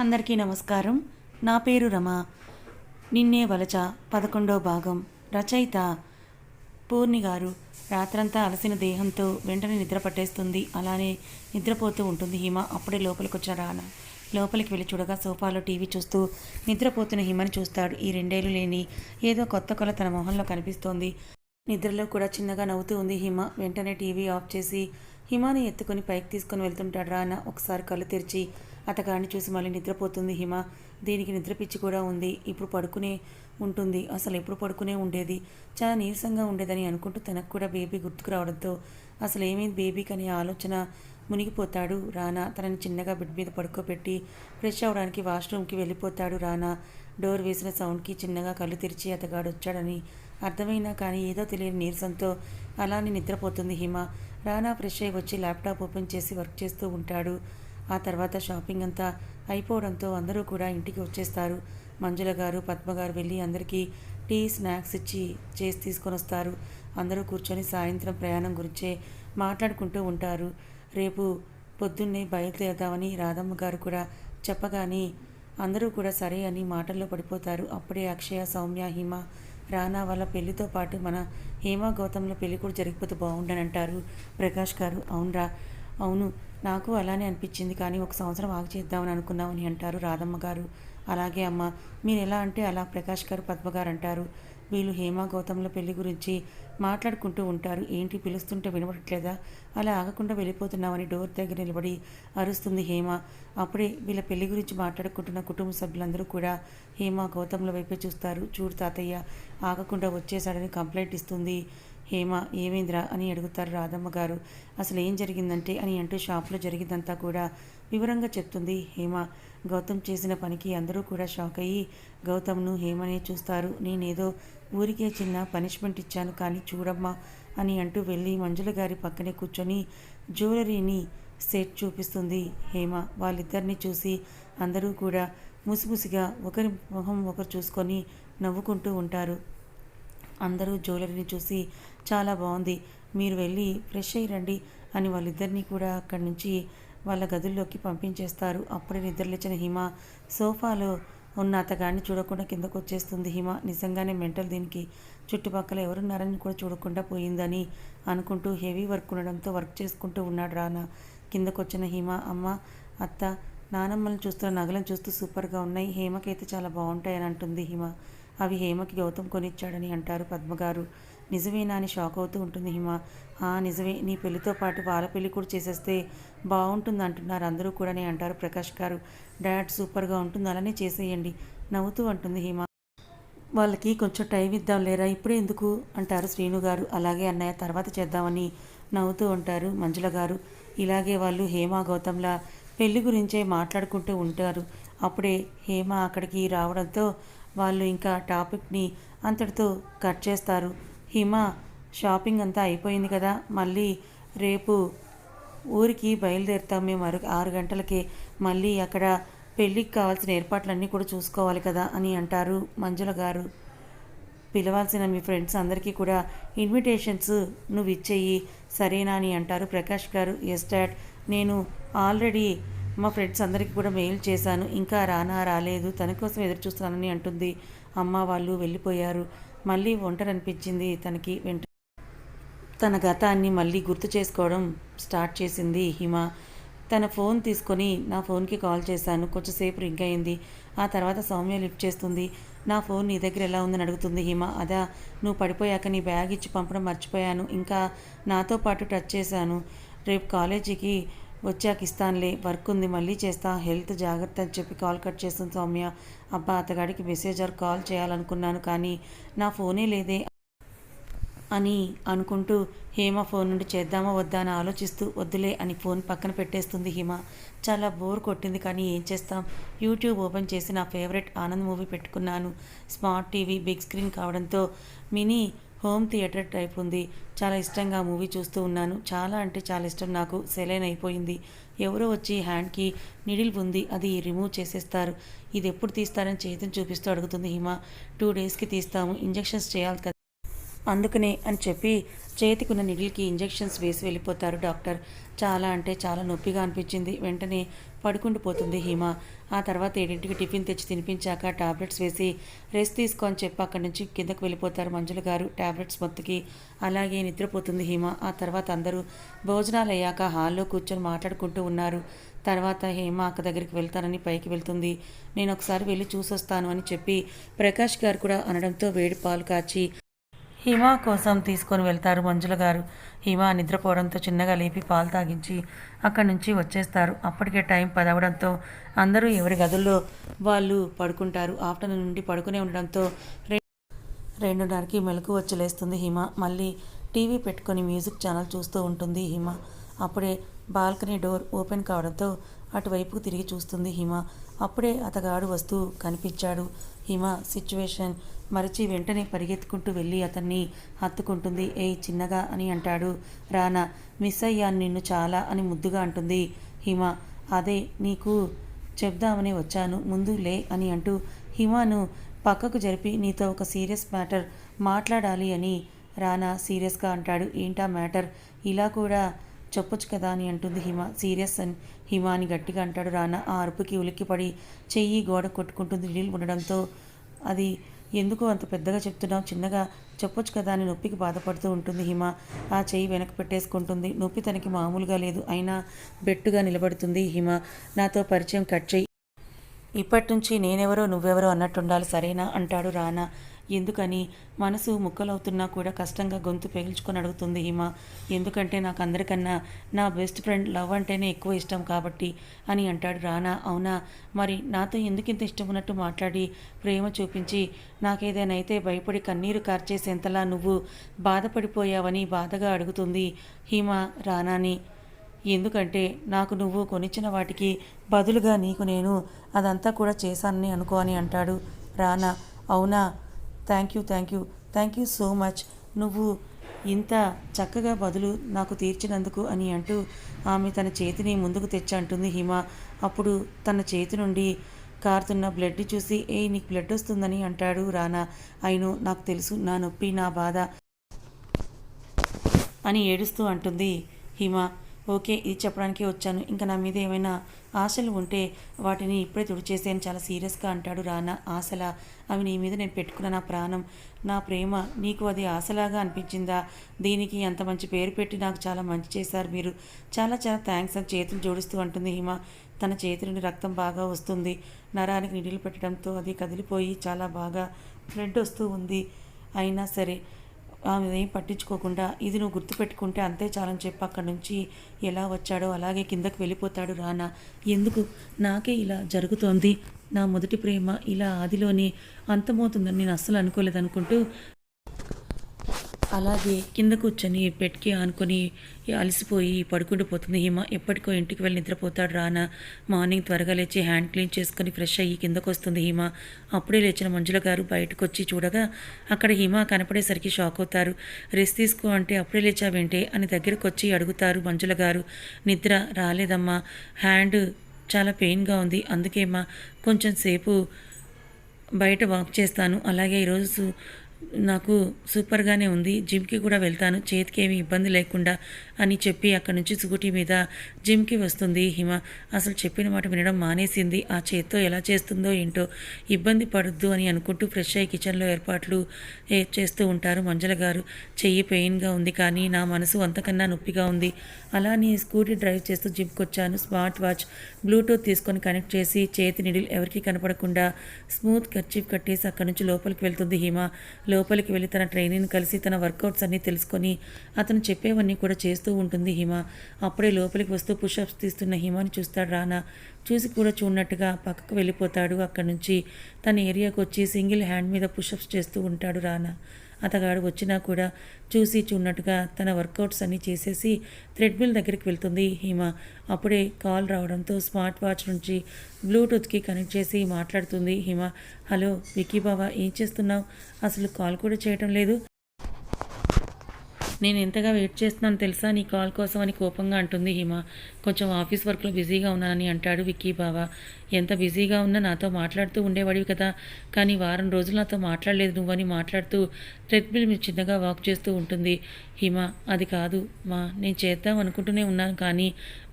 అందరికీ నమస్కారం. నా పేరు రమ. నిన్నే వలచ పదకొండో భాగం. రచయిత పూర్ణి గారు. రాత్రంతా అలసిన దేహంతో వెంటనే నిద్ర పట్టేస్తుంది. అలానే నిద్రపోతూ ఉంటుంది హిమ. అప్పుడే లోపలికి వచ్చిన రానా. లోపలికి వెళ్ళి చూడగా సోఫాలో టీవీ చూస్తూ నిద్రపోతున్న హిమని చూస్తాడు. ఈ రెండేళ్ళు లేని ఏదో కొత్త కొల తన మొహంలో కనిపిస్తోంది. నిద్రలో కూడా చిన్నగా నవ్వుతూ ఉంది హిమ. వెంటనే టీవీ ఆఫ్ చేసి హిమాని ఎత్తుకొని పైకి తీసుకొని వెళ్తుంటాడు రానా. ఒకసారి కళ్ళు తెరిచి అతగాడిని చూసి మళ్ళీ నిద్రపోతుంది హిమ. దీనికి నిద్రపిచ్చి కూడా ఉంది. ఇప్పుడు పడుకునే ఉంటుంది. అసలు ఎప్పుడు పడుకునే ఉండేది? చాలా నీరసంగా ఉండేదని అనుకుంటూ తనకు కూడా బేబీ గుర్తుకు రావడంతో అసలు ఏమైంది బేబీకి అనే ఆలోచన మునిగిపోతాడు రానా. తనని చిన్నగా బెడ్ మీద పడుకోబెట్టి ఫ్రెష్ అవడానికి వాష్రూమ్కి వెళ్ళిపోతాడు రానా. డోర్ వేసిన సౌండ్కి చిన్నగా కళ్ళు తెరిచి అతగాడు వచ్చాడని అర్థమైనా కానీ ఏదో తెలియని నీరసంతో అలానే నిద్రపోతుంది హిమ. రానా ఫ్రెష్ అయి వచ్చి ల్యాప్టాప్ ఓపెన్ చేసి వర్క్ చేస్తూ ఉంటాడు. ఆ తర్వాత షాపింగ్ అంతా అయిపోవడంతో అందరూ కూడా ఇంటికి వచ్చేస్తారు. మంజుల గారు పద్మ గారు వెళ్ళి అందరికీ టీ స్నాక్స్ ఇచ్చి చేసి తీసుకొని వస్తారు అందరూ కూర్చొని సాయంత్రం ప్రయాణం గురించే మాట్లాడుకుంటూ ఉంటారు. రేపు పొద్దున్నే బయలుదేరదామని రాధమ్మ గారు కూడా చెప్పగానే అందరూ కూడా సరే అని మాటల్లో పడిపోతారు. అప్పుడే అక్షయ సౌమ్య హిమ రానా వాళ్ళ పెళ్ళితో పాటు మన హేమ గౌతంలో పెళ్ళి కూడా జరిగిపోతే బాగుండని అంటారు ప్రకాష్ గారు. అవునరా అవును నాకు అలానే అనిపించింది. కానీ ఒక సంవత్సరం ఆగి చేద్దామని అనుకున్నామని అంటారు రాధమ్మ గారు. అలాగే అమ్మ మీరు ఎలా అంటే అలా ప్రకాష్ గారు పద్మ గారు అంటారు. వీళ్ళు హేమ గౌతంల పెళ్ళి గురించి మాట్లాడుకుంటూ ఉంటారు. ఏంటి పిలుస్తుంటే వినపడట్లేదా? అలా ఆగకుండా వెళ్ళిపోతున్నామని డోర్ దగ్గర నిలబడి అరుస్తుంది హేమ. అప్పుడే వీళ్ళ పెళ్ళి గురించి మాట్లాడుకుంటున్న కుటుంబ సభ్యులందరూ కూడా హేమ గౌతంల వైపే చూస్తారు. చూడు తాతయ్య ఆగకుండా వచ్చేసాడని కంప్లైంట్ ఇస్తుంది. హేమ ఏమైందిరా అని అడుగుతారు రాధమ్మ గారు. అసలు ఏం జరిగిందంటే అని అంటూ షాప్లో జరిగిందంతా కూడా వివరంగా చెప్తుంది హేమ. గౌతమ్ చేసిన పనికి అందరూ కూడా షాక్ అయ్యి గౌతమ్ను హేమనే చూస్తారు. నేనేదో ఊరికే చిన్న పనిష్మెంట్ ఇచ్చాను కానీ చూడమ్మా అని అంటూ వెళ్ళి మంజుల గారి పక్కనే కూర్చొని జ్యువెలరీని సెట్ చూపిస్తుంది హేమ. వాళ్ళిద్దరిని చూసి అందరూ కూడా ముసిముసిగా ఒకరి మొహం ఒకరు చూసుకొని నవ్వుకుంటూ ఉంటారు. అందరూ జ్యువెలరీని చూసి చాలా బాగుంది. మీరు వెళ్ళి ఫ్రెష్ అయ్యి రండి అని వాళ్ళిద్దరినీ కూడా అక్కడి నుంచి వాళ్ళ గదుల్లోకి పంపించేస్తారు. అప్పుడే నిద్రలేచిన హిమ సోఫాలో ఉన్న అతగాడిని చూడకుండా కిందకు వచ్చేస్తుంది హిమ నిజంగానే మెంటల్ దీనికి చుట్టుపక్కల ఎవరున్నారని కూడా చూడకుండా పోయిందని అనుకుంటూ హెవీ వర్క్ ఉండడంతో వర్క్ చేసుకుంటూ ఉన్నాడు రానా. కిందకు వచ్చిన హిమ అమ్మ అత్త నానమ్మల్ని చూస్తున్న నగలను చూస్తూ సూపర్గా ఉన్నాయి. హేమకైతే చాలా బాగుంటాయని అంటుంది హిమ. అవి హేమకి గౌతమ్ కొనిచ్చాడని అంటారు పద్మగారు. నిజమేనా అని షాక్ అవుతూ ఉంటుంది హిమ. ఆ నిజమే. నీ పెళ్ళితో పాటు వాళ్ళ పెళ్ళి కూడా చేసేస్తే బాగుంటుంది అంటున్నారు. అందరూ కూడానే అంటారు ప్రకాష్ గారు. డాడ్ సూపర్గా ఉంటుంది అలానే చేసేయండి నవ్వుతూ అంటుంది హిమ. వాళ్ళకి కొంచెం టైం ఇద్దాం లేరా? ఇప్పుడే ఎందుకు? అంటారు శ్రీను గారు. అలాగే అన్నయ్య తర్వాత చేద్దామని నవ్వుతూ ఉంటారు మంజుల గారు. ఇలాగే వాళ్ళు హేమ గౌతంలా పెళ్ళి గురించే మాట్లాడుకుంటూ ఉంటారు. అప్పుడే హేమ అక్కడికి రావడంతో వాళ్ళు ఇంకా టాపిక్ని అంతటితో కట్ చేస్తారు. హిమ షాపింగ్ అంతా అయిపోయింది కదా మళ్ళీ రేపు ఊరికి బయలుదేరుతాం మేము ఆరు ఆరు గంటలకి. మళ్ళీ అక్కడ పెళ్ళికి కావాల్సిన ఏర్పాట్లన్నీ కూడా చూసుకోవాలి కదా అని అంటారు మంజుల గారు. పిలవాల్సిన మీ ఫ్రెండ్స్ అందరికీ కూడా ఇన్విటేషన్స్ నువ్వు ఇచ్చేయి సరేనా అని అంటారు ప్రకాష్ గారు. ఎస్ డాడ్ నేను ఆల్రెడీ మా ఫ్రెండ్స్ అందరికీ కూడా మెయిల్ చేశాను ఇంకా రానా రాలేదు తన కోసం ఎదురు చూస్తున్నానని అంటుంది. అమ్మ వాళ్ళు వెళ్ళిపోయారు. మళ్ళీ ఒంటరి అనిపించింది తనకి వెంట. తన గతాన్ని మళ్ళీ గుర్తు చేసుకోవడం స్టార్ట్ చేసింది హిమ. తన ఫోన్ తీసుకొని నా ఫోన్కి కాల్ చేశాను. కొంచెంసేపు రింగ్ అయింది. ఆ తర్వాత సౌమ్య లిఫ్ట్ చేస్తుంది. నా ఫోన్ నీ దగ్గర ఎలా ఉందని అడుగుతుంది హిమ. అదా నువ్వు పడిపోయాక నీ బ్యాగ్ ఇచ్చి పంపడం మర్చిపోయాను. ఇంకా నాతో పాటు టచ్ చేశాను. రేపు కాలేజీకి వచ్చాక ఇస్తానులే వర్క్ ఉంది మళ్ళీ చేస్తా హెల్త్ జాగ్రత్త అని చెప్పి కాల్ కట్ చేస్తుంది సౌమ్య. అబ్బా అతగాడికి మెసేజ్ ఆర్ కాల్ చేయాలనుకున్నాను కానీ నా ఫోనే లేదే అని అనుకుంటూ హేమ ఫోన్ నుండి చేద్దామా వద్దా అని ఆలోచిస్తూ వద్దులే అని ఫోన్ పక్కన పెట్టేస్తుంది హిమ. చాలా బోర్ కొట్టింది కానీ ఏం చేస్తాం? యూట్యూబ్ ఓపెన్ చేసి నా ఫేవరెట్ ఆనంద్ మూవీ పెట్టుకున్నాను. స్మార్ట్ టీవీ బిగ్ స్క్రీన్ కావడంతో మినీ హోమ్ థియేటర్ టైప్ ఉంది. చాలా ఇష్టంగా మూవీ చూస్తూ ఉన్నాను. చాలా అంటే చాలా ఇష్టం. నాకు సెలైన్ అయిపోయింది. ఎవరో వచ్చి హ్యాండ్కి నిడిల్ ఉంది. అది రిమూవ్ చేసేస్తారు. ఇది ఎప్పుడు తీస్తారని చేతిని చూపిస్తూ అడుగుతుంది హిమ. టూ డేస్కి తీస్తాము. ఇంజెక్షన్స్ చేయాలి కదా. అందుకనే అని చెప్పి చేతికున్న నిడిల్కి ఇంజెక్షన్స్ వేసి వెళ్ళిపోతారు డాక్టర్. చాలా అంటే చాలా నొప్పిగా అనిపించింది. వెంటనే పడుకుండిపోతుంది హిమ. ఆ తర్వాత ఏడింటికి టిఫిన్ తెచ్చి తినిపించాక టాబ్లెట్స్ వేసి రెస్ట్ తీసుకో అని చెప్పి అక్కడి నుంచి కిందకు వెళ్ళిపోతారు మంజులు గారు టాబ్లెట్స్ మొత్తకి. అలాగే నిద్రపోతుంది హిమ. ఆ తర్వాత అందరూ భోజనాలు అయ్యాక హాల్లో కూర్చొని మాట్లాడుకుంటూ ఉన్నారు. తర్వాత హేమ అక్క దగ్గరికి వెళ్తానని పైకి వెళ్తుంది. నేను ఒకసారి వెళ్ళి చూసొస్తాను అని చెప్పి ప్రకాష్ గారు కూడా అనడంతో వేడి పాలు కాచి హిమ కోసం తీసుకొని వెళ్తారు మంజుల గారు. హిమ నిద్రపోవడంతో చిన్నగా లేపి పాలు తాగించి అక్కడి నుంచి వచ్చేస్తారు. అప్పటికే టైం పదవడంతో అందరూ ఎవరి గదుల్లో వాళ్ళు పడుకుంటారు. ఆఫ్టర్నూన్ నుండి పడుకునే ఉండడంతో రెండున్నరకి మెలకు వచ్చి లేస్తుంది హిమ. మళ్ళీ టీవీ పెట్టుకొని మ్యూజిక్ ఛానల్ చూస్తూ ఉంటుంది హిమ. అప్పుడే బాల్కనీ డోర్ ఓపెన్ కావడంతో అటువైపుకు తిరిగి చూస్తుంది హిమ. అప్పుడే అతగాడు వస్తూ కనిపించాడు. హిమ సిచ్యువేషన్ మరచి వెంటనే పరిగెత్తుకుంటూ వెళ్ళి అతన్ని హత్తుకుంటుంది. ఏ చిన్నగా అని అంటాడు. రానా మిస్ అయ్యాను నిన్ను చాలా అని ముద్దుగా అంటుంది హిమ. అదే నీకు చెప్దామని వచ్చాను. ముందు లే అని అంటూ హిమను పక్కకు జరిపి నీతో ఒక సీరియస్ మ్యాటర్ మాట్లాడాలి అని రానా సీరియస్గా అంటాడు. ఏంటా మ్యాటర్? ఇలా కూడా చెప్పొచ్చు కదా అని అంటుంది హిమ. సీరియస్ అని హిమాని గట్టిగా అంటాడు. రానా ఆ అరుపుకి ఉలిక్కిపడి చెయ్యి గోడ కొట్టుకుంటుంది నీళ్ళు ఉండడంతో అది ఎందుకు అంత పెద్దగా చెప్తున్నావు? చిన్నగా చెప్పొచ్చు కదా అని నొప్పికి బాధపడుతూ ఉంటుంది హిమ. ఆ చెయ్యి వెనక్కి పెట్టేసుకుంటుంది. నొప్పి తనకి మామూలుగా లేదు అయినా బెట్టుగా నిలబడుతుంది హిమ. నాతో పరిచయం కట్ చేయి ఇప్పటి నుంచి నేనెవరో నువ్వెవరో అన్నట్టుండాలి సరేనా? అంటాడు రానా. ఎందుకని? మనసు ముక్కలవుతున్నా కూడా కష్టంగా గొంతు పెగిల్చుకొని అడుగుతుంది హిమ. ఎందుకంటే నాకు అందరికన్నా నా బెస్ట్ ఫ్రెండ్ లవ్ అంటేనే ఎక్కువ ఇష్టం కాబట్టి అని అంటాడు రానా. అవునా? మరి నాతో ఎందుకు ఇంత ఇష్టం ఉన్నట్టు మాట్లాడి ప్రేమ చూపించి నాకేదైనా అయితే భయపడి కన్నీరు కార్చేసేంతలా నువ్వు బాధపడిపోయావని బాధగా అడుగుతుంది హిమ రానాని. ఎందుకంటే నాకు నువ్వు కొనిచ్చిన వాటికి బదులుగా నీకు నేను అదంతా కూడా చేశానని అనుకో అని అంటాడు రానా. అవునా? Thank you thank you thank you so much నువ్వు ఇంత చక్కగా బదులు నాకు తీర్చినందుకు అని అంటూ ఆమె తన చేతిని ముందుకు తెచ్చి అంటుంది హిమ. అప్పుడు తన చేతి నుండి కారుతున్న బ్లడ్ చూసి ఏ నీకు బ్లడ్ వస్తుందని అంటాడు రానా. అయిను నాకు తెలుసు నా నొప్పి నా బాధ అని ఏడుస్తూ అంటుంది హిమ. ఓకే ఇది చెప్పడానికి వచ్చాను. ఇంకా నా మీద ఏమైనా ఆశలు ఉంటే వాటిని ఇప్పుడే తుడిచేసి చాలా సీరియస్గా అంటాడు రానా. ఆశల? అవి నీ మీద నేను పెట్టుకున్న నా ప్రాణం. నా ప్రేమ నీకు అది ఆశలాగా అనిపించిందా? దీనికి అంత మంచి పేరు పెట్టి నాకు చాలా మంచి చేశారు మీరు. చాలా చాలా థ్యాంక్స్ అని చేతులు జోడిస్తూ అంటుంది హిమ. తన చేతి నుండి రక్తం బాగా వస్తుంది. నరానికి నీళ్ళు పెట్టడంతో అది కదిలిపోయి చాలా బాగా బ్లడ్ వస్తూ ఉంది. అయినా సరే ఆమె ఏం పట్టించుకోకుండా ఇది నువ్వు గుర్తుపెట్టుకుంటే అంతే చాలని చెప్పి అక్కడి నుంచి ఎలా వచ్చాడో అలాగే కిందకు వెళ్ళిపోతాడు రానా. ఎందుకు? నాకే ఇలా జరుగుతోంది. నా మొదటి ప్రేమ ఇలా ఆదిలోనే అంతమవుతుందని నేను అస్సలు అనుకోలేదనుకుంటూ అలాగే కింద కూర్చొని పెట్కి ఆనుకొని అలసిపోయి పడుకుండిపోతుంది హిమ ఎప్పటికో ఇంటికి వెళ్ళి నిద్రపోతాడు రానా. మార్నింగ్ త్వరగా లేచి హ్యాండ్ క్లీన్ చేసుకొని ఫ్రెష్ అయ్యి కిందకు వస్తుంది హిమ. అప్పుడే లేచిన మంజుల గారు బయటకు వచ్చి చూడగా అక్కడ హిమ కనపడేసరికి షాక్ అవుతారు. రెస్ట్ తీసుకో అంటే అప్పుడే లేచావేంటే అని దగ్గరకు వచ్చి అడుగుతారు మంజుల గారు. నిద్ర రాలేదమ్మా. హ్యాండ్ చాలా పెయిన్గా ఉంది. అందుకేమ్మా కొంచెం సేపు బయట వాక్ చేస్తాను. అలాగే ఈరోజు నాకు సూపర్గానే ఉంది. జిమ్కి కూడా వెళ్తాను. చేతికి ఏమి ఇబ్బంది లేకుండా అని చెప్పి అక్కడి నుంచి స్కూటీ మీద జిమ్కి వస్తుంది హిమ. అసలు చెప్పిన మాట వినడం మానేసింది. ఆ చేత్తో ఎలా చేస్తుందో ఏంటో ఇబ్బంది పడద్దు అని అనుకుంటూ ఫ్రెష్ అయ్యి కిచెన్లో ఏర్పాట్లు చేస్తూ ఉంటారు మంజుల గారు. చెయ్యి పెయిన్గా ఉంది కానీ నా మనసు అంతకన్నా నొప్పిగా ఉంది. అలా నీ స్కూటీ డ్రైవ్ చేస్తూ జిమ్కి వచ్చాను. స్మార్ట్ వాచ్ బ్లూటూత్ తీసుకొని కనెక్ట్ చేసి చేతి నిడిల్ ఎవరికి కనపడకుండా స్మూత్ కర్చీఫ్ కట్టేసి అక్కడి నుంచి లోపలికి వెళ్తుంది హిమ. లోపలికి వెళ్ళి తన ట్రైనింగ్ కలిసి తన వర్కౌట్స్ అన్నీ తెలుసుకొని అతను చెప్పేవన్నీ కూడా చేస్తూ ఉంటుంది హిమ. అప్పుడే లోపలికి వస్తూ పుషప్స్ తీస్తున్న హిమని చూస్తాడు రానా. చూసి కూడా చూడనట్టుగా పక్కకు వెళ్ళిపోతాడు. అక్కడి నుంచి తన ఏరియాకు వచ్చి సింగిల్ హ్యాండ్ మీద పుషప్స్ చేస్తూ ఉంటాడు రానా. అతగాడు వచ్చినా కూడా చూసి చూన్నట్టుగా తన వర్కౌట్స్ అన్నీ చేసేసి థ్రెడ్మిల్ దగ్గరికి వెళ్తుంది హిమ. అప్పుడే కాల్ రావడంతో స్మార్ట్ వాచ్ నుంచి బ్లూటూత్కి కనెక్ట్ చేసి మాట్లాడుతుంది హిమ. హలో వికీ బావా ఏం చేస్తున్నావు? అసలు కాల్ కూడా చేయటం లేదు. నేను ఎంతగా వెయిట్ చేస్తున్నాను తెలుసా? నీ కాల్ కోసం అని కోపంగా అంటుంది హిమ. కొంచెం ఆఫీస్ వర్క్లో బిజీగా ఉన్నానని అంటాడు విక్కీ బావా. ఎంత బిజీగా ఉన్నా నాతో మాట్లాడుతూ ఉండేవాడివి కదా. కానీ వారం రోజులు నాతో మాట్లాడలేదు నువ్వని మాట్లాడుతూ ట్రెడ్మిల్ మీద చిన్నగా వాక్ చేస్తూ ఉంటుంది. హిమ అది కాదు మా నేను చేద్దాం అనుకుంటూనే ఉన్నాను కానీ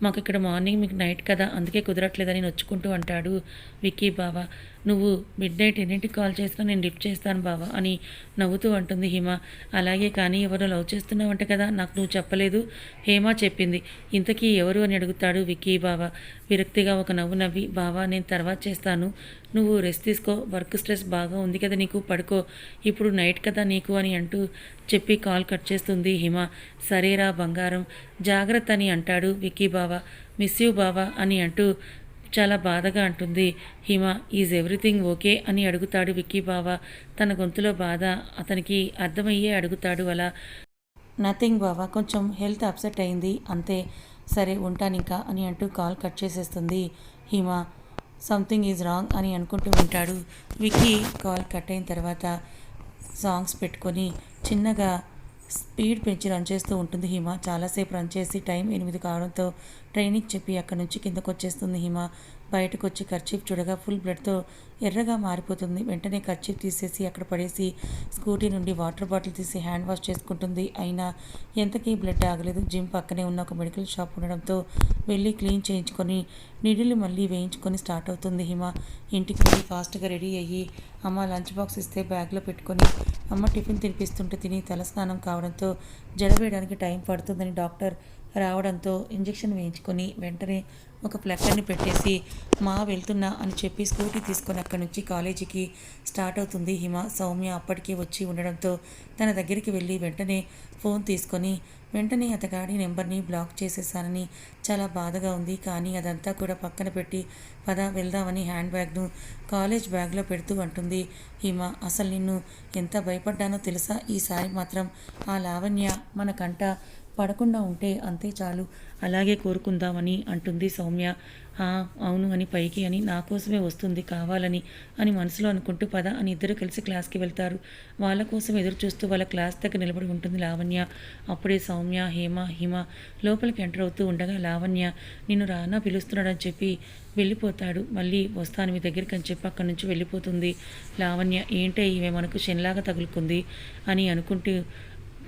మాకు ఇక్కడ మార్నింగ్ మీకు నైట్ కదా అందుకే కుదరట్లేదని నొచ్చుకుంటూ అంటాడు విక్కీ బావ. నువ్వు మిడ్ నైట్ ఎన్నింటికి కాల్ చేసినా నేను లిఫ్ట్ చేస్తాను బావ అని నవ్వుతూ అంటుంది హిమ. అలాగే కానీ ఎవరు లవ్ చేస్తున్నావంట కదా నాకు నువ్వు చెప్పలేదు. హేమ చెప్పింది. ఇంతకీ ఎవరు అని అడుగుతాడు విక్కీ బావ. విరక్తిగా ఒక నవ్వు నవ్వి బావా నేను తర్వాత చేస్తాను. నువ్వు రెస్ట్ తీసుకో. వర్క్ స్ట్రెస్ బాగా ఉంది కదా నీకు పడుకో. ఇప్పుడు నైట్ కదా నీకు అని అంటూ చెప్పి కాల్ కట్ చేస్తుంది హిమ. సరేరా బంగారం. జాగ్రత్త అని అంటాడు విక్కీ బావ. మిస్ యూ బావా అని అంటూ చాలా బాధగా అంటుంది హిమ. ఈజ్ ఎవ్రీథింగ్ ఓకే అని అడుగుతాడు విక్కీ బావ. తన గొంతులో బాధ అతనికి అర్థమయ్యే అడుగుతాడు అలా. నథింగ్ బావా. కొంచెం హెల్త్ అప్సెట్ అయింది. అంతే. సరే ఉంటాను ఇంకా అని అంటూ కాల్ కట్ చేసేస్తుంది. హిమ సంథింగ్ ఈజ్ రాంగ్ అని అనుకుంటూ ఉంటాడు. విక్కీ కాల్ కట్ అయిన తర్వాత సాంగ్స్ పెట్టుకొని చిన్నగా స్పీడ్ పెంచి రన్ చేస్తూ ఉంటుంది హిమ. చాలాసేపు రన్ చేసి టైం ఎనిమిది కావడంతో ట్రైనింగ్ చెప్పి అక్కడి నుంచి కిందకు వచ్చేస్తుంది హిమ. బయటకు వచ్చి ఖర్చీఫ్ చూడగా ఫుల్ బ్లడ్తో ఎర్రగా మారిపోతుంది. వెంటనే ఖర్చీఫ్ తీసేసి అక్కడ పడేసి స్కూటీ నుండి వాటర్ బాటిల్ తీసి హ్యాండ్ వాష్ చేసుకుంటుంది. అయినా ఎంతకీ బ్లడ్ ఆగలేదు. జిమ్ పక్కనే ఉన్న ఒక మెడికల్ షాప్ ఉండడంతో వెళ్ళి క్లీన్ చేయించుకొని నిడిలు మళ్ళీ వేయించుకొని స్టార్ట్ అవుతుంది హిమ. ఇంటికి వెళ్ళి ఫాస్ట్గా రెడీ అయ్యి అమ్మ లంచ్ బాక్స్ ఇస్తే బ్యాగ్లో పెట్టుకొని అమ్మ టిఫిన్ తినిపిస్తుంటే తిని తలస్నానం కావడంతో జడ వేయడానికి టైం పడుతుందని డాక్టర్ రావడంతో ఇంజెక్షన్ వేయించుకొని వెంటనే ఒక ప్లక్కర్ని పెట్టేసి మా వెళ్తున్నా అని చెప్పి స్కూటీ తీసుకొని అక్కడి నుంచి కాలేజీకి స్టార్ట్ అవుతుంది హిమ. సౌమ్య అప్పటికే వచ్చి ఉండడంతో తన దగ్గరికి వెళ్ళి వెంటనే ఫోన్ తీసుకొని వెంటనే అతగాడి నెంబర్ని బ్లాక్ చేసేసానని చాలా బాధగా ఉంది. కానీ అదంతా కూడా పక్కన పెట్టి పద వెళ్దామని హ్యాండ్ బ్యాగ్ను కాలేజ్ బ్యాగ్లో పెడుతూ అంటుంది హిమ. అసలు నిన్ను ఎంత భయపడ్డానో తెలుసా? ఈసారి మాత్రం ఆ లావణ్య మన కంట పడకుండా ఉంటే అంతే చాలు. అలాగే కోరుకుందామని అంటుంది సౌమ్య. అవును అని పైకి అని నా కోసమే వస్తుంది కావాలని అని మనసులో అనుకుంటూ పద అని ఇద్దరు కలిసి క్లాస్కి వెళ్తారు. వాళ్ళ కోసం ఎదురు చూస్తూ వాళ్ళ క్లాస్ దగ్గర నిలబడి ఉంటుంది లావణ్య. అప్పుడే సౌమ్య హేమ హిమ లోపలికి ఎంటర్ అవుతూ ఉండగా లావణ్య నిన్ను రానా పిలుస్తున్నాడని చెప్పి వెళ్ళిపోతాడు. మళ్ళీ వస్తాను మీ దగ్గరికి అని చెప్పి అక్కడి నుంచి వెళ్ళిపోతుంది. లావణ్య ఏంటే ఈమె మనకు శనిలాగా తగులుకుంది అని అనుకుంటూ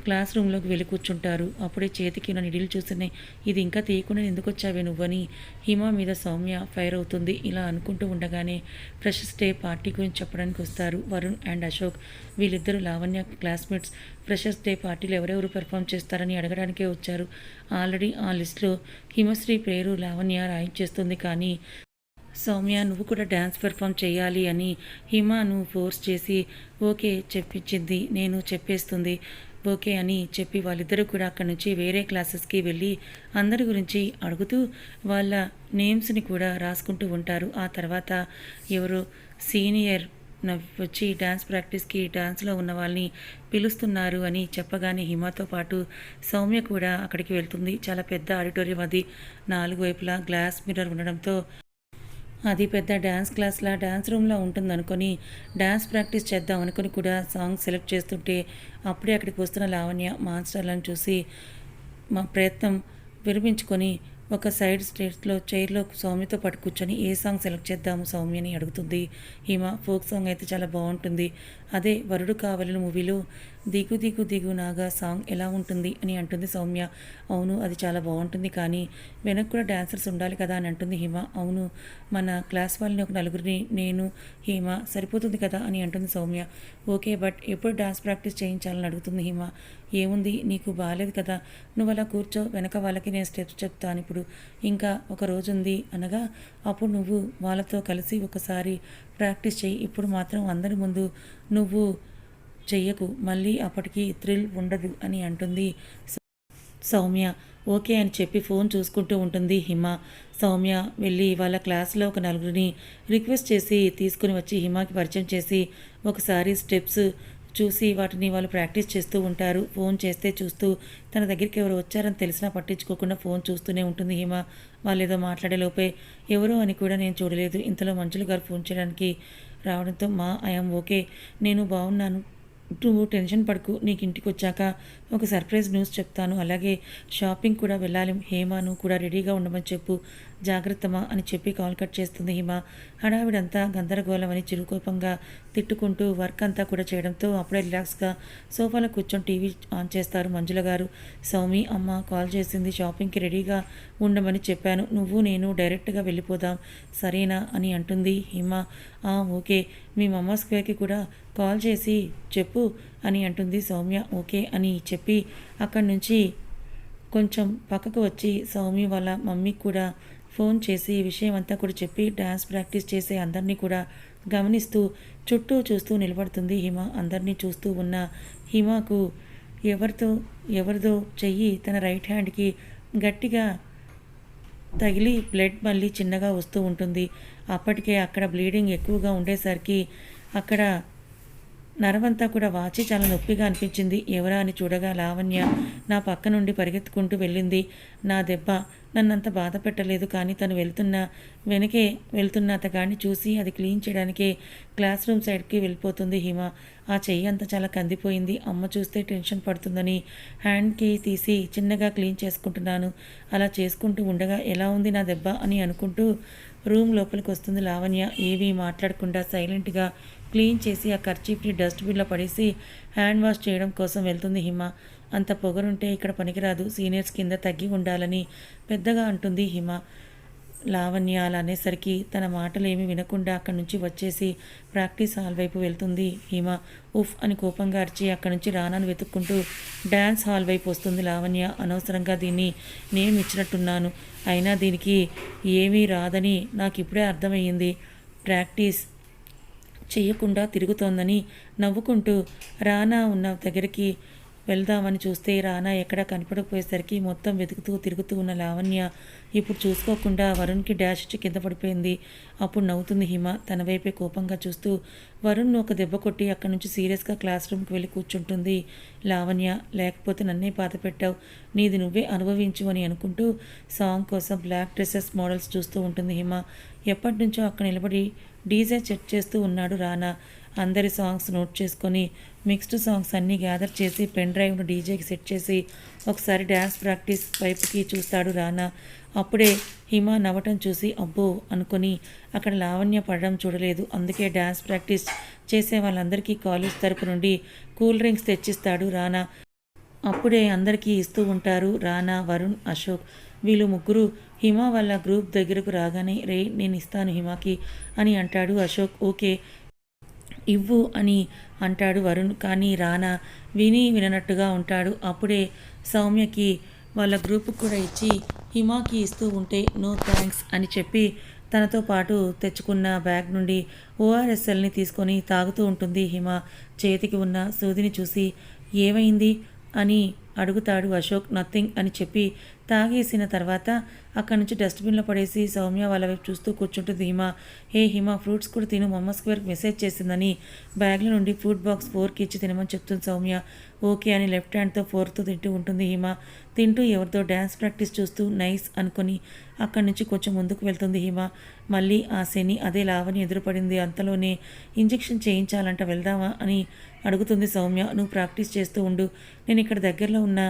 క్లాస్ రూమ్లోకి వెళ్ళి కూర్చుంటారు. అప్పుడే చేతికి నా నిడిలు చూస్తున్నాయి. ఇది ఇంకా తీయకుండా ఎందుకు వచ్చావే నువ్వని హిమ మీద సౌమ్య ఫైర్ అవుతుంది. ఇలా అనుకుంటూ ఉండగానే ఫ్రెషర్స్ డే పార్టీ గురించి చెప్పడానికి వస్తారు. వరుణ్ అండ్ అశోక్ వీళ్ళిద్దరూ లావణ్య క్లాస్మేట్స్. ఫ్రెషర్స్ డే పార్టీలు ఎవరెవరు పెర్ఫామ్ చేస్తారని అడగడానికే వచ్చారు. ఆల్రెడీ ఆ లిస్టులో హిమశ్రీ పేరు లావణ్య రాయించేస్తుంది కానీ సౌమ్య నువ్వు కూడా డ్యాన్స్ పెర్ఫామ్ చేయాలి అని హిమాను ఫోర్స్ చేసి ఓకే చెప్పించింది. నేను చెప్పేస్తుంది. ఓకే అని చెప్పి వాళ్ళిద్దరూ కూడా అక్కడి నుంచి వేరే క్లాసెస్కి వెళ్ళి అందరి గురించి అడుగుతూ వాళ్ళ నేమ్స్ని కూడా రాసుకుంటూ ఉంటారు. ఆ తర్వాత ఎవరు సీనియర్ వచ్చి డ్యాన్స్ ప్రాక్టీస్కి డ్యాన్స్లో ఉన్న వాళ్ళని పిలుస్తున్నారు అని చెప్పగానే హిమతో పాటు సౌమ్య కూడా అక్కడికి వెళ్తుంది. చాలా పెద్ద ఆడిటోరియం అది. నాలుగు వైపులా గ్లాస్ మిర్రర్ ఉండడంతో అది పెద్ద డ్యాన్స్ క్లాస్లా డ్యాన్స్ రూమ్లో ఉంటుందనుకొని డ్యాన్స్ ప్రాక్టీస్ చేద్దాం అనుకుని కూడా సాంగ్ సెలెక్ట్ చేస్తుంటే అప్పుడే అక్కడికి వస్తున్న లావణ్య మాన్స్టర్లను చూసి మా ప్రయత్నం విరమించుకొని ఒక సైడ్ స్టేట్స్లో చైర్లో సౌమ్యతో పాటు కూర్చొని ఏ సాంగ్ సెలెక్ట్ చేద్దాము సౌమ్యని అడుగుతుంది. హిమ ఫోక్ సాంగ్ అయితే చాలా బాగుంటుంది. అదే వరుడు కావలిన మూవీలో దిగు దిగు దిగు నాగా సాంగ్ ఎలా ఉంటుంది అని అంటుంది సౌమ్య. అవును అది చాలా బాగుంటుంది కానీ వెనక్కి కూడా డాన్సర్స్ ఉండాలి కదా అని అంటుంది హిమ. అవును మన క్లాస్ వాళ్ళని ఒక నలుగురిని నేను హిమ సరిపోతుంది కదా అని అంటుంది సౌమ్య. ఓకే బట్ ఎప్పుడు డాన్స్ ప్రాక్టీస్ చేయించాలని అడుగుతుంది హిమ. ఏముంది నీకు బాగాలేదు కదా. నువ్వు అలా కూర్చో వెనక వాళ్ళకి నేను స్టెప్స్ చెప్తాను ఇప్పుడు. ఇంకా ఒక రోజు ఉంది అనగా అప్పుడు నువ్వు వాళ్ళతో కలిసి ఒకసారి ప్రాక్టీస్ చేయి. ఇప్పుడు మాత్రం అందరి ముందు నువ్వు చెయ్యకు మళ్ళీ అప్పటికి థ్రిల్ ఉండదు అని అంటుంది సౌమ్య. ఓకే అని చెప్పి ఫోన్ చూసుకుంటూ ఉంటుంది హిమ. సౌమ్య వెళ్ళి వాళ్ళ క్లాస్లో ఒక నలుగురిని రిక్వెస్ట్ చేసి తీసుకుని వచ్చి హిమకి పరిచయం చేసి ఒకసారి స్టెప్స్ చూసి వాటిని వాళ్ళు ప్రాక్టీస్ చేస్తూ ఉంటారు. ఫోన్ చేస్తే చూస్తూ తన దగ్గరికి ఎవరు వచ్చారని తెలిసినా పట్టించుకోకుండా ఫోన్ చూస్తూనే ఉంటుంది హిమ. వాళ్ళు ఏదో మాట్లాడే లోపే ఎవరో అని కూడా నేను చూడలేదు. ఇంతలో మంజులు గారు ఫోన్ చేయడానికి రావడంతో మా ఐఎమ్ ఓకే. నేను బాగున్నాను నువ్వు టెన్షన్ పడుకు నీకు ఇంటికి వచ్చాక ఒక సర్ప్రైజ్ న్యూస్ చెప్తాను. అలాగే షాపింగ్ కూడా వెళ్ళాలి. హేమాను కూడా రెడీగా ఉండమని చెప్పు. జాగ్రత్తమా అని చెప్పి కాల్ కట్ చేస్తుంది హిమ. హడావిడంతా గందరగోళమని చిరుకోపంగా తిట్టుకుంటూ వర్క్ అంతా కూడా చేయడంతో అప్పుడే రిలాక్స్గా సోఫాలో కూర్చొని టీవీ ఆన్ చేస్తారు మంజుల గారు. సౌమి అమ్మ కాల్ చేసింది షాపింగ్కి రెడీగా ఉండమని చెప్పాను. నువ్వు నేను డైరెక్ట్గా వెళ్ళిపోదాం. సరేనా అని అంటుంది హిమ. "ఆ, ఓకే. మీ మమ్మ స్క్వేర్కి కూడా కాల్ చేసి చెప్పు అని అంటుంది సౌమ్య. ఓకే అని చెప్పి అక్కడి నుంచి కొంచెం పక్కకు వచ్చి సౌమి వాళ్ళ మమ్మీకి కూడా ఫోన్ చేసి ఈ విషయం అంతా కూడా చెప్పి డ్యాన్స్ ప్రాక్టీస్ చేసే అందరినీ కూడా గమనిస్తూ చుట్టూ చూస్తూ నిలబడుతుంది హిమ. అందరినీ చూస్తూ ఉన్న హిమకు ఎవరితో ఎవరిదో చెయ్యి తన రైట్ హ్యాండ్కి గట్టిగా తగిలి బ్లడ్ మళ్ళీ చిన్నగా వస్తూ ఉంటుంది. అప్పటికే అక్కడ బ్లీడింగ్ ఎక్కువగా ఉండేసరికి అక్కడ నరవంతా కూడా వాచి చాలా నొప్పిగా అనిపించింది. ఎవరా అని చూడగా లావణ్య నా పక్క నుండి పరిగెత్తుకుంటూ వెళ్ళింది. నా దెబ్బ నన్నంత బాధ పెట్టలేదు కానీ తను వెళ్తున్న వెనకే వెళ్తున్న అతగాడిని చూసి అది క్లీన్ చేయడానికి క్లాస్ రూమ్ సైడ్కి వెళ్ళిపోతుంది హిమ. ఆ చెయ్యి అంతా చాలా కందిపోయింది. అమ్మ చూస్తే టెన్షన్ పడుతుందని హ్యాండ్కి తీసి చిన్నగా క్లీన్ చేసుకుంటున్నాను. అలా చేసుకుంటూ ఉండగా ఎలా ఉంది నా దెబ్బ అని అనుకుంటూ రూమ్ లోపలికి వస్తుంది లావణ్య. ఏవి మాట్లాడకుండా సైలెంట్గా క్లీన్ చేసి ఆ ఖర్చీఫ్ని డస్ట్బిన్లో పడేసి హ్యాండ్ వాష్ చేయడం కోసం వెళ్తుంది హిమ. అంత పొగరుంటే ఇక్కడ పనికిరాదు. సీనియర్స్ కింద తగ్గి ఉండాలని పెద్దగా అంటుంది హిమ. లావణ్య అలా అనేసరికి తన మాటలు ఏమీ వినకుండా అక్కడి నుంచి వచ్చేసి ప్రాక్టీస్ హాల్ వైపు వెళ్తుంది హిమ. ఉఫ్ అని కోపంగా అరిచి అక్కడి నుంచి రానాను వెతుక్కుంటూ డ్యాన్స్ హాల్ వైపు వస్తుంది లావణ్య. అనవసరంగా దీన్ని నేను ఇచ్చినట్టున్నాను. అయినా దీనికి ఏమీ రాదని నాకు ఇప్పుడే అర్థమయ్యింది. ప్రాక్టీస్ చేయకుండా తిరుగుతోందని నవ్వుకుంటూ రానా ఉన్న దగ్గరికి వెళ్దామని చూస్తే రానా ఎక్కడా కనపడకపోయేసరికి మొత్తం వెతుకుతూ తిరుగుతూ ఉన్న లావణ్య ఇప్పుడు చూసుకోకుండా వరుణ్కి డాష్ ఇచ్చి కింద పడిపోయింది. అప్పుడు నవ్వుతుంది హిమ. తన వైపే కోపంగా చూస్తూ వరుణ్ను ఒక దెబ్బ కొట్టి అక్కడి నుంచి సీరియస్గా క్లాస్ రూమ్కి వెళ్ళి కూర్చుంటుంది. లావణ్య లేకపోతే నన్నే బాధ పెట్టావు. నీది నువ్వే అనుభవించు అని అనుకుంటూ సాంగ్ కోసం బ్లాక్ డ్రెస్సెస్ మోడల్స్ చూస్తూ ఉంటుంది హిమ. ఎప్పటి నుంచో అక్కడ నిలబడి డీజే చెక్ చేస్తూ ఉన్నాడు రానా. అందరి సాంగ్స్ నోట్ చేసుకొని మిక్స్డ్ సాంగ్స్ అన్నీ గ్యాదర్ చేసి పెన్ డ్రైవ్ను డీజేకి సెట్ చేసి ఒకసారి డ్యాన్స్ ప్రాక్టీస్ వైపుకి చూస్తాడు రానా. అప్పుడే హిమ నవ్వటం చూసి అబ్బో అనుకొని అక్కడ లావణ్య పడడం చూడలేదు. అందుకే డ్యాన్స్ ప్రాక్టీస్ చేసే వాళ్ళందరికీ కాలేజ్ తరపు నుండి కూల్ డ్రింక్స్ తెచ్చిస్తాడు రానా. అప్పుడే అందరికీ ఇస్తూ ఉంటారు రానా వరుణ్ అశోక్. వీళ్ళు ముగ్గురు హిమ వాళ్ళ గ్రూప్ దగ్గరకు రాగానే రే నేను ఇస్తాను హిమకి అని అంటాడు అశోక్. ఓకే ఇవ్వు అని అంటాడు వరుణ్. కానీ రానా విని విననట్టుగా ఉంటాడు. అప్పుడే సౌమ్యకి వాళ్ళ గ్రూప్కి కూడా ఇచ్చి హిమాకి ఇస్తూ ఉంటే నో థ్యాంక్స్ అని చెప్పి తనతో పాటు తెచ్చుకున్న బ్యాగ్ నుండి ఓఆర్ఎస్ఎల్ని తీసుకొని తాగుతూ ఉంటుంది హిమ. చేతికి ఉన్న సూదిని చూసి ఏమైంది? అని అడుగుతాడు అశోక్. నథింగ్ అని చెప్పి తాగేసిన తర్వాత అక్కడి నుంచి డస్ట్బిన్లో పడేసి సౌమ్య వాళ్ళ వైపు చూస్తూ కూర్చుంటుంది హిమ. హే హిమ ఫ్రూట్స్ కూడా తిను. మమ్మ స్క్వేర్కి మెసేజ్ చేసిందని బ్యాగ్లో నుండి ఫ్రూట్ బాక్స్ ఫోర్కి ఇచ్చి తినమని చెప్తుంది సౌమ్య. ఓకే అని లెఫ్ట్ హ్యాండ్తో ఫోర్తో తింటూ ఉంటుంది హిమ. తింటూ ఎవరితో డ్యాన్స్ ప్రాక్టీస్ చూస్తూ నైస్ అనుకొని అక్కడి నుంచి కొంచెం ముందుకు వెళ్తుంది హిమ. మళ్ళీ ఆ శని అదే లావని ఎదురుపడింది. అంతలోనే ఇంజెక్షన్ చేయించాలంట. వెళ్దామా? అని అడుగుతుంది సౌమ్య నువ్వు ప్రాక్టీస్ చేస్తూ ఉండు. నేను ఇక్కడ దగ్గరలో ఉన్న.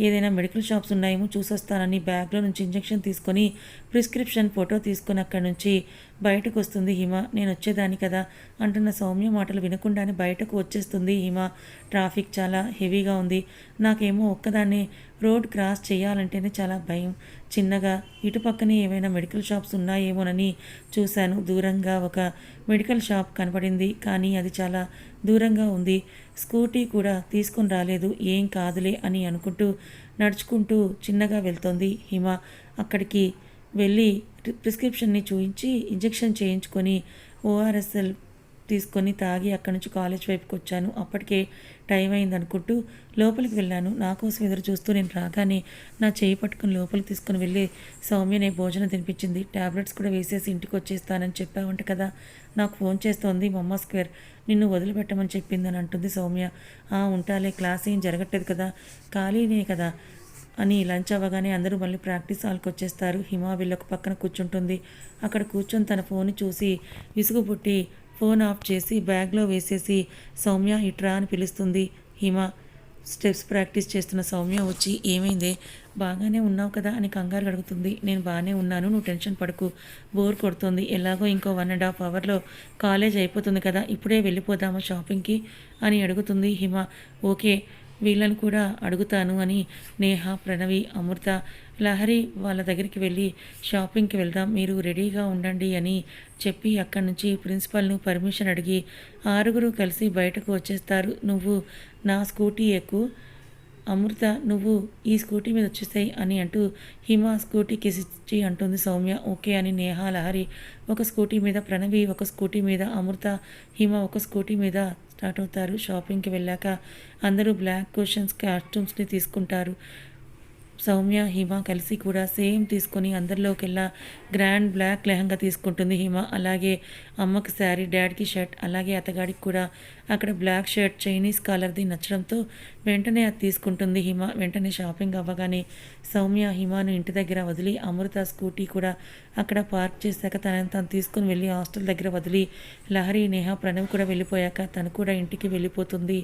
ఏదైనా మెడికల్ షాప్స్ ఉన్నాయేమో చూసొస్తానని బ్యాగ్లో నుంచి ఇంజెక్షన్ తీసుకొని ప్రిస్క్రిప్షన్ ఫోటో తీసుకొని అక్కడి నుంచి బయటకు వస్తుంది హిమ. నేను వచ్చేదాన్ని కదా అంటున్న సౌమ్య మాటలు వినకుండానే బయటకు వచ్చేస్తుంది హిమ. ట్రాఫిక్ చాలా హెవీగా ఉంది. నాకేమో ఒక్కదాన్ని రోడ్ క్రాస్ చేయాలంటేనే చాలా భయం. చిన్నగా ఇటుపక్కనే ఏమైనా మెడికల్ షాప్స్ ఉన్నాయేమోనని చూశాను. దూరంగా ఒక మెడికల్ షాప్ కనపడింది. కానీ అది చాలా దూరంగా ఉంది. స్కూటీ కూడా తీసుకుని రాలేదు. ఏం కాదులే అని అనుకుంటూ నడుచుకుంటూ చిన్నగా వెళ్తోంది హిమ. అక్కడికి వెళ్ళి ప్రిస్క్రిప్షన్ని చూయించి ఇంజెక్షన్ చేయించుకొని ఓఆర్ఎస్ఎల్ తీసుకొని తాగి అక్కడి నుంచి కాలేజ్ వైపుకి వచ్చాను. అప్పటికే టైం అయింది అనుకుంటూ లోపలికి వెళ్ళాను. నా కోసం ఎదురు చూస్తూ నేను రాగానే నా చేయి పట్టుకుని లోపలికి తీసుకుని వెళ్ళి సౌమ్యనే భోజనం తినిపించింది. ట్యాబ్లెట్స్ కూడా వేసేసి ఇంటికి వచ్చేస్తానని చెప్పావంట కదా. నాకు ఫోన్ చేస్తోంది మమ్మ స్క్వేర్ నిన్ను వదిలిపెట్టమని చెప్పిందని అంటుంది సౌమ్య. "ఆ, ఉంటాలే క్లాస్ ఏం జరగట్లేదు కదా. ఖాళీనే కదా అని లంచ్ అవ్వగానే అందరూ మళ్ళీ ప్రాక్టీస్ హాల్కి వచ్చేస్తారు. హిమా వీళ్ళొక పక్కన కూర్చుంటుంది. అక్కడ కూర్చొని తన ఫోన్ చూసి విసుగు పుట్టి ఫోన్ ఆఫ్ చేసి బ్యాగ్లో వేసేసి సౌమ్య ఇట్రా అని పిలుస్తుంది. హిమ స్టెప్స్ ప్రాక్టీస్ చేస్తున్న సౌమ్య వచ్చి ఏమైందే? బాగానే ఉన్నావు కదా అని కంగారు అడుగుతుంది. నేను బాగానే ఉన్నాను నువ్వు టెన్షన్ పడకు. బోర్ కొడుతుంది. ఎలాగో ఇంకో వన్ అండ్ హాఫ్ అవర్లో కాలేజ్ అయిపోతుంది కదా ఇప్పుడే వెళ్ళిపోదామా షాపింగ్కి? అని అడుగుతుంది హిమ. ఓకే వీళ్ళని కూడా అడుగుతాను అని నేహ ప్రణవి అమృత లహరి వాళ్ళ దగ్గరికి వెళ్ళి షాపింగ్కి వెళ్దాం మీరు రెడీగా ఉండండి అని చెప్పి అక్కడి నుంచి ప్రిన్సిపల్ను పర్మిషన్ అడిగి ఆరుగురు కలిసి బయటకు వచ్చేస్తారు. నువ్వు నా స్కూటీ ఎక్కువ అమృత నువ్వు ఈ స్కూటీ మీద వచ్చేసాయి అని అంటూ హిమ స్కూటీ కిసిచ్చి అంటుంది సౌమ్య. ఓకే అని నేహ లహరి. ఒక స్కూటీ మీద ప్రణవి ఒక స్కూటీ మీద అమృత హిమ ఒక స్కూటీ మీద స్టార్ట్ అవుతారు షాపింగ్కి వెళ్ళాక అందరూ బ్లాక్ క్వశ్చన్స్ కాస్ట్యూమ్స్ని తీసుకుంటారు. సౌమ్య హిమ కలిసి కూడా సేమ్ తీసుకొని అందరిలోకెల్లా గ్రాండ్ బ్లాక్ లెహంగా తీసుకుంటుంది హిమ. అలాగే అమ్మకి శారీ డాడీకి షర్ట్ అలాగే అత్తగాడికి కూడా అక్కడ బ్లాక్ షర్ట్ చైనీస్ కాలర్ది నచ్చడంతో వెంటనే అది తీసుకుంటుంది హిమ. వెంటనే షాపింగ్ అవ్వగానే సౌమ్య హిమను ఇంటి దగ్గర వదిలి అమృత స్కూటీ కూడా అక్కడ పార్క్ చేశాక తనని తను తీసుకుని వెళ్ళి హాస్టల్ దగ్గర వదిలి లహరి నేహ ప్రణవ్ కూడా వెళ్ళిపోయాక తను కూడా ఇంటికి వెళ్ళిపోతుంది.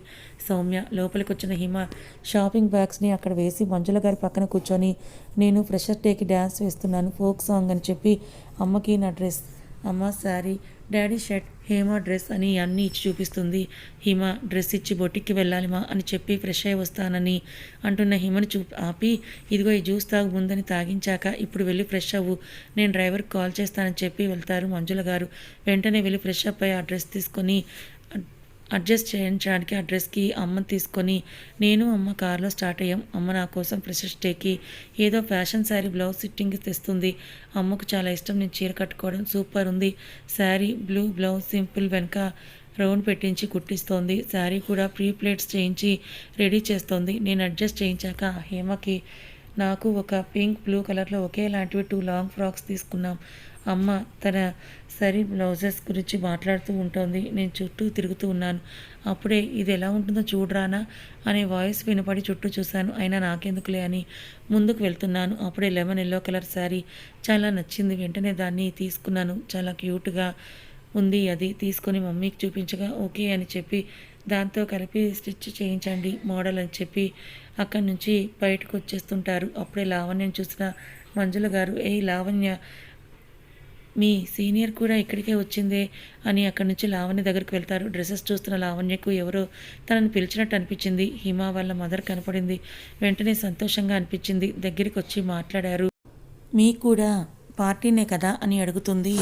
సౌమ్య లోపలికి వచ్చిన హిమ షాపింగ్ బ్యాగ్స్ని అక్కడ వేసి మంజుల గారి పక్కన కూర్చొని నేను ఫ్రెషర్ డేకి డ్యాన్స్ వేస్తున్నాను ఫోక్ సాంగ్ అని చెప్పి అమ్మకి నా డ్రెస్ అమ్మ sari daddy shirt Hema dress అని అన్నీ ఇచ్చి చూపిస్తుంది. హిమ డ్రెస్ ఇచ్చి బొట్టికి వెళ్ళాలి మా అని చెప్పి ఫ్రెష్ అయి వస్తానని అంటున్న హిమని చూ ఆపి ఇదిగో ఈ జ్యూస్ తాగు ముందని తాగించాక ఇప్పుడు వెళ్ళి ఫ్రెష్ అవ్వు. నేను డ్రైవర్కి కాల్ చేస్తానని చెప్పి వెళ్తారు మంజుల గారు. వెంటనే వెళ్ళి ఫ్రెష్ అప్ అయ్యి ఆ డ్రెస్ తీసుకొని అడ్జస్ట్ చేయించడానికి అడ్రస్కి అమ్మ తీసుకొని నేను అమ్మ కార్లో స్టార్ట్ అయ్యాం. అమ్మ నా కోసం ఫ్రెషర్స్ డేకి ఏదో ఫ్యాషన్ శారీ బ్లౌజ్ సిట్టింగ్ తెస్తుంది. అమ్మకు చాలా ఇష్టం. నేను చీర కట్టుకోవడం సూపర్ ఉంది. శారీ బ్లూ బ్లౌజ్ సింపుల్ వెనక రౌండ్ పెట్టించి కుట్టిస్తోంది. శారీ కూడా ప్రీ ప్లేట్స్ చేయించి రెడీ చేస్తోంది. నేను అడ్జస్ట్ చేయించాక హేమకి నాకు ఒక పింక్ బ్లూ కలర్లో ఒకేలాంటివి టూ లాంగ్ ఫ్రాక్స్ తీసుకున్నాం. అమ్మ తన సరీ బ్లౌజెస్ గురించి మాట్లాడుతూ ఉంటుంది. నేను చుట్టూ తిరుగుతూ ఉన్నాను. అప్పుడే ఇది ఎలా ఉంటుందో చూడరానా? అనే వాయిస్ వినపడి చుట్టూ చూశాను. అయినా నాకెందుకులే అని ముందుకు వెళ్తున్నాను. అప్పుడే లెమన్ ఎల్లో కలర్ శారీ చాలా నచ్చింది. వెంటనే దాన్ని తీసుకున్నాను. చాలా క్యూట్గా ఉంది అది. తీసుకొని మమ్మీకి చూపించగా ఓకే అని చెప్పి దాంతో కలిపి స్టిచ్ చేయించండి మోడల్ అని చెప్పి అక్కడి నుంచి బయటకు వచ్చేస్తుంటారు. అప్పుడే లావణ్యం చూసిన మంజుల గారు ఏ లావణ్య మీ సీనియర్ కూడా ఇక్కడికే వచ్చిందే అని అక్కడి నుంచి లావణ్య దగ్గరికి వెళ్తారు. డ్రెస్సెస్ చూస్తున్న లావణ్యకు ఎవరో తనని పిలిచినట్టు అనిపించింది. హిమ వాళ్ళ మదర్ కనపడింది. వెంటనే సంతోషంగా అనిపించింది. దగ్గరికి వచ్చి మాట్లాడారు. మీ కూడా పార్టీనే కదా? అని అడుగుతుంది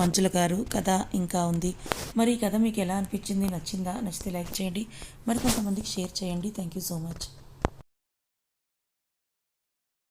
మంచుల గారు. కథ ఇంకా ఉంది. మరి ఈ కథ మీకు ఎలా అనిపించింది? నచ్చిందా? నచ్చితే లైక్ చేయండి. మరి కొంతమందికి షేర్ చేయండి. Thank you so much.